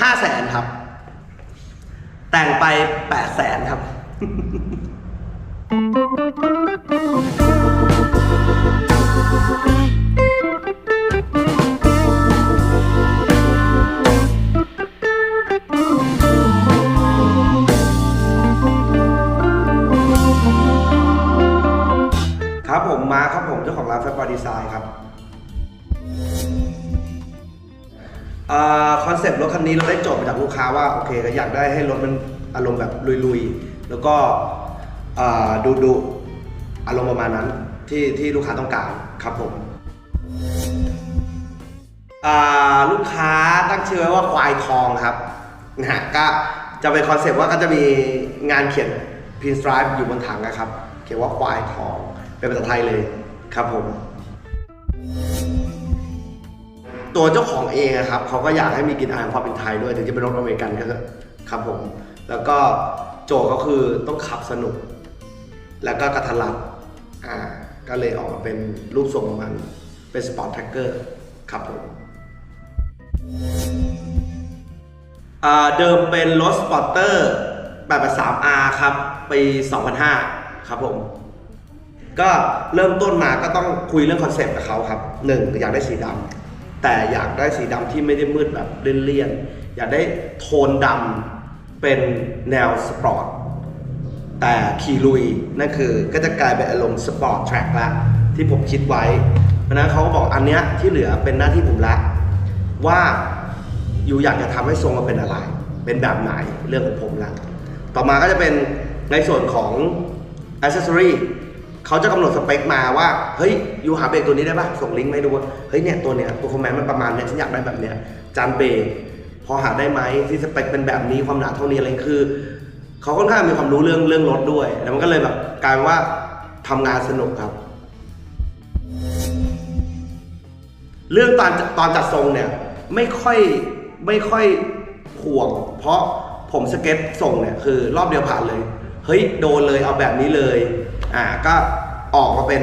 ห้าแสนครับ แต่งไปแปดแสนครับ ครับผมมาครับผมเจ้าของร้านแฟบอดีไซน์ครับ คอนเซปต์รถคันนี้เราได้โจทย์มาจากลูกค้าว่าโอเคก็อยากได้ให้รถมันอารมณ์แบบลุยๆ แล้วก็ดูดูอารมณ์ประมาณนั้นที่ที่ลูกค้าต้องการครับผมลูกค้าตั้งชื่อไว้ว่าควายทองครับนะฮะก็จะเป็นคอนเซปต์ว่าก็จะมีงานเขียนพินสไตร์อยู่บนถังนะครับ เขียนว่าควายทองเป็นภาษาไทยเลยครับผม ตัวเจ้าของเองอะครับเขาก็อยากให้มีกลิ่นอายของความเป็นไทยด้วยถึงจะเป็นรถอเมริกันก็เถอะครับผม แล้วก็โจทย์ก็คือต้องขับสนุก แล้วก็กระทันรัดอ่าก็เลยออกมาเป็นรูปทรงมันเป็นสปอร์ตแท็กเกอร์ครับผมเดิมเป็นรถสปอร์เตอร์แบบ 3R ครับปี2005 ครับผม ก็เริ่มต้นมาก็ต้องคุยเรื่องคอนเซปต์กับเขาครับหนึ่งอยากได้สีดำ แต่อยากได้สีดำที่ไม่ได้มืดแบบเลี่ยนๆ อยากได้โทนดำเป็นแนวสปอร์ต แต่ขี่ลุยนั่นคือก็จะกลายเป็นอารมณ์สปอร์ตแทร็กละที่ผมคิดไว้ เพราะนั้นเขาก็บอกอันเนี้ยที่เหลือเป็นหน้าที่ผมละ ว่าอยู่อยากจะทำให้ทรงมันเป็นอะไร เป็นแบบไหนเรื่องของผมละ ต่อมาก็จะเป็นในส่วนของ accessory เขาจะกำหนดสเปคมาว่าเฮ้ยอยู่หาเบรกตัวนี้ได้ป่ะส่งลิงก์มาให้ดูว่าเฮ้ยเนี่ยตัวเนี้ย performance มันประมาณเนี้ยฉันอยากได้แบบเนี้ยจานเบรกพอหาได้ไหมที่สเปคเป็นแบบนี้ความหนาเท่านี้อะไรคือเขาค่อนข้างมีความรู้เรื่องเรื่องรถด้วย แล้วมันก็เลยแบบกลายเป็นว่าทำงานสนุกครับ เรื่องตอนตอนจัดทรงเนี่ยไม่ค่อยไม่ค่อยห่วง เพราะผมสเก็ตส่งเนี่ยคือรอบเดียวผ่านเลย เฮ้ยโดนเลยเอาแบบนี้เลย อ่าก็ออกมาเป็น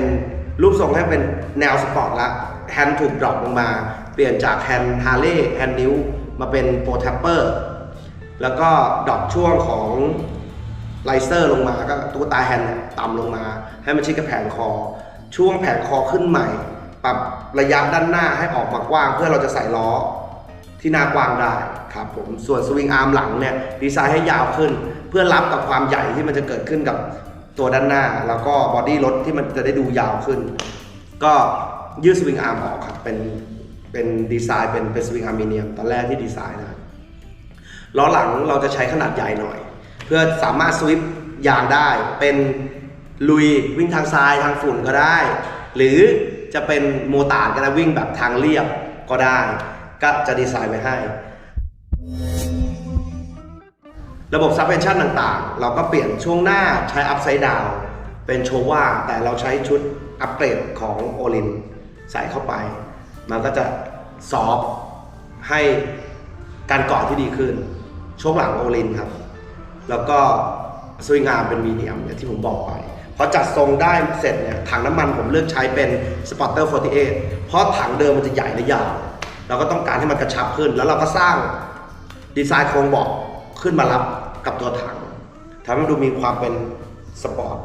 รูปทรงให้เป็นแนวสปอร์ตละแฮนด์ถูกดรอปลงมา เปลี่ยนจากแฮนด์ฮาร์เลย์แฮนด์นิ้วมาเป็นโปรแทปเปอร์แล้วก็ดรอปช่วงของไลเซอร์ลงมาก็ตุ๊กตาแฮนด์ต่ำลงมา ให้มันชิดกับแผงคอ ช่วงแผงคอขึ้นใหม่ ปรับระยะด้านหน้าให้ออกมากว้าง เพื่อเราจะใส่ล้อที่หน้ากว้างได้ครับผมส่วนสวิงอาร์มหลังเนี่ยดีไซน์ให้ยาวขึ้น เพื่อรับกับความใหญ่ที่มันจะเกิดขึ้นกับ ตัวด้านหน้า แล้วก็บอดี้รถที่มันจะได้ดูยาวขึ้น ก็ยืดสวิงอาร์มออกครับเป็นเป็นดีไซน์เป็นเป็นสวิงอาร์มิเนียมตอนแรกที่ดีไซน์นะล้อหลังเราจะใช้ขนาดใหญ่หน่อย เพื่อสามารถสวิปยางได้ เป็นลุยวิ่งทางทรายทางฝุ่นก็ได้ หรือจะเป็นโมตาร์ก็ได้วิ่งแบบทางเรียบก็ได้ ก็จะดีไซน์ไว้ให้ ระบบซับเพนชั่นต่างๆ เราก็เปลี่ยนช่วงหน้าใช้อัพไซด์ดาวเป็นโชว่าแต่เราใช้ชุดอัปเกรดของโอลินใส่เข้าไป มันก็จะซอฟให้การเกาะที่ดีขึ้น ช่วงหลังโอลินครับ แล้วก็สวิงามเป็นมีเดียมอย่างที่ผมบอกไปพอจัดทรงได้เสร็จเนี่ยถังน้ำมันผมเลือกใช้เป็น Spotter 48 เพราะถังเดิมมันจะใหญ่และยาวเราก็ต้องการให้มันกระชับขึ้น แล้วเราก็สร้างดีไซน์โครงบาะขึ้นมารับ กับตัวถังทำให้ดูมีความเป็นสปอร์ต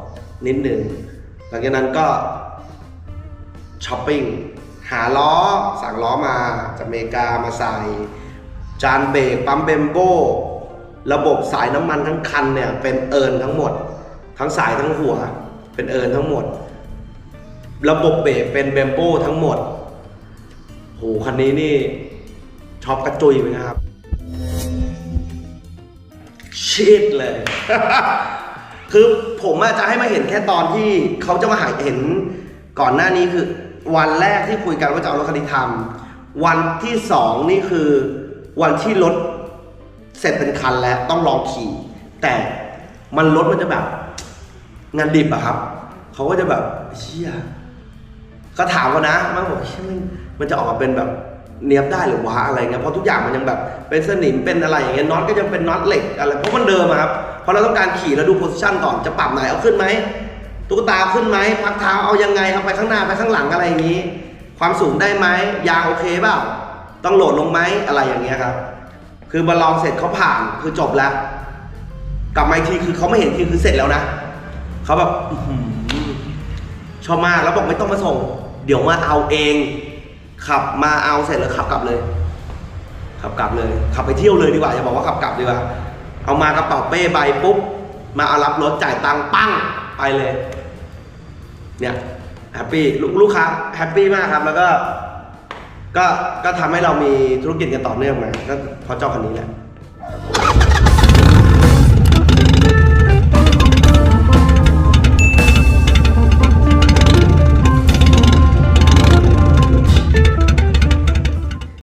นิดหนึ่งหลังจากนั้นก็ช้อปปิ้งหาล้อสั่งล้อมาจากอเมริกามาใส่ จานเบรกปั๊มเบมโบระบบสายน้ำมันทั้งคันเนี่ยเป็นเอิร์นทั้งหมด ทั้งสายทั้งหัวเป็นเอิร์นทั้งหมด ระบบเบรกเป็นเบมโบทั้งหมดโหคันนี้นี่ช็อปกระจุยไปนะครับ ชิดเลย คือผมอาจจะให้มาเห็นแค่ตอนที่เขาจะมาหาเห็นก่อนหน้านี้คือ วันแรกที่คุยกันว่าจะเอารถคันนี้ทำวันที่สองนี่คือวันที่รถเสร็จเป็นคันแล้วต้องลองขี่ แต่มันรถมันจะแบบ งานดิบอะครับ เขาก็จะแบบเชี่ยก็ถามเขานะมันบอกมันมันจะออกมาเป็นแบบ เนียบได้หรือวะอะไรเงี้ยเพราะทุกอย่างมันยังแบบเป็นสนิมเป็นอะไรอย่างเงี้ยน็อตก็ยังเป็นน็อตเหล็กอะไรเพราะมันเดิมครับเพราะเราต้องการขี่แล้วดูโพสิชันก่อนจะปรับไหนเอาขึ้นไหมตุ๊กตาขึ้นไหมพักเท้าเอายังไงเอาไปข้างหน้าไปข้างหลังอะไรอย่างงี้ ความสูงได้ไหมยางโอเคเปล่าต้องโหลดลงไหมอะไรอย่างเงี้ยครับ คือมาลองเสร็จเขาผ่านคือจบแล้ว กลับมาทีคือเขาไม่เห็นทีคือเสร็จแล้วนะเขาแบบชอบมากแล้วบอกไม่ต้องมาส่ง เดี๋ยวมาเอาเอง ขับมาเอาเสร็จแล้วขับกลับเลย ขับกลับเลย ขับไปเที่ยวเลยดีกว่าอย่าบอกว่าขับกลับดีกว่า เอามากระเป๋าเป้ใบปุ๊บมาเอารับรถจ่ายตังค์ปั้งไปเลย เนี่ยแฮปปี้ลูกลูกค้าแฮปปี้มากครับแล้วก็ก็ก็ทำให้เรามีธุรกิจกันต่อเนื่องมาก็เพราะเจ้าคันนี้แหละ